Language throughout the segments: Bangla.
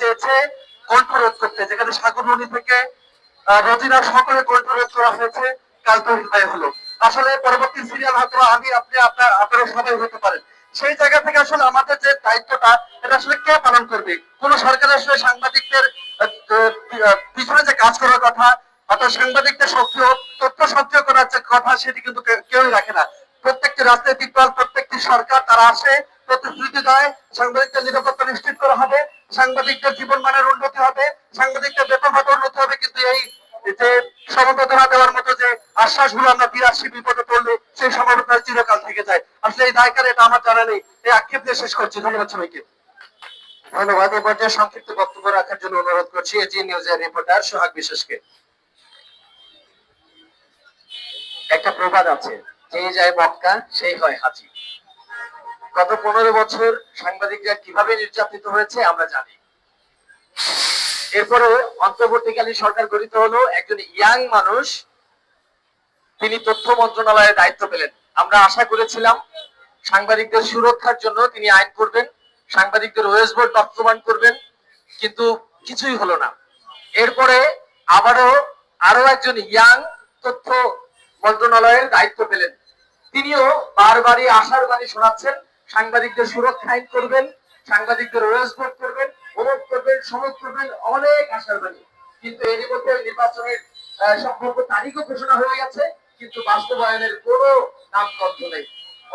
চেয়েছে কণ্ঠরোধ করতে। যেখানে সাগরমণি থেকে আহ, রোজিনা সকলে কণ্ঠরোধ করা হয়েছে কাল তো হৃদয় হলো। আসলে পরবর্তী সিরিয়াল হয়তো আমি আপনি আপনার আপনারা সবাই হতে পারেন সেই জায়গা থেকে আসলে আমাদের যে দায়িত্বটা এটা আসলে কে পালন করবে? কোন সরকার আসলে সাংবাদিকদের পিছনে যে কাজ করার কথা অর্থাৎ সাংবাদিকদের সক্রিয় তথ্য সক্রিয় করার যে কথা সেটি কিন্তু কেউই রাখে না। প্রত্যেকটি রাজনৈতিক দল প্রত্যেকটি সরকার তারা আসে প্রতিশ্রুতি দেয় সাংবাদিকদের নিরাপত্তা নিশ্চিত করা হবে। সাংবাদিকদের জীবন মানের উন্নতি হবে, সাংবাদিকদের বেতন ভাতা উন্নতি হবে, কিন্তু এই যে সমবেদনা দেওয়ার মতো যে আশ্বাসগুলো আমরা বিরাশি বিপদে পড়লে সেই সমবেদনা চিরকাল থেকে যায়। আসলে এই দায়কার এটা আমার জানা নেই। এই আক্ষেপ দিয়ে শেষ করছি। ধন্যবাদ সবাইকে। ধন্যবাদ। এই পর্যায়ে সংক্ষিপ্ত বক্তব্য রাখার জন্য অনুরোধ করছি এজি নিউজের রিপোর্টার সোহাগ বিশ্বাসকে। একটা প্রবাদ আছে যে যায় মক্কা, সেই হয় হাজি। গত পনেরো বছর সাংবাদিকরা কীভাবে নির্যাতিত হয়েছে আমরা জানি। এরপরে অন্তর্বর্তীকালীন সরকার গঠিত হলো, একজন ইয়াং মানুষ, তিনি তথ্য মন্ত্রণালয়ের দায়িত্ব পেলেন। আমরা আশা করেছিলাম সাংবাদিকদের সুরক্ষার জন্য তিনি আইন করবেন, সাংবাদিকদের ওয়েস বোর্ড বাস্তবায়ন করবেন, কিন্তু কিছুই হলো না। এরপরে আবারও আরও একজন ইয়াং তথ্য মন্ত্রণালয়ের দায়িত্ব পেলেন। তিনিও বারবারই আশার বাণী শোনাচ্ছেন সাংবাদিকদের সুরক্ষা আইন করবেন, সাংবাদিকদের ওয়েস করবেন অমুক করবেন সমুক করবেন, অনেক আশার বাণী কিন্তু এরই মধ্যে নির্বাচনের সম্ভাব্য তারিখও ঘোষণা হয়ে গেছে, কিন্তু বাস্তবায়নের কোনো নামগন্ধ নেই।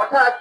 অর্থাৎ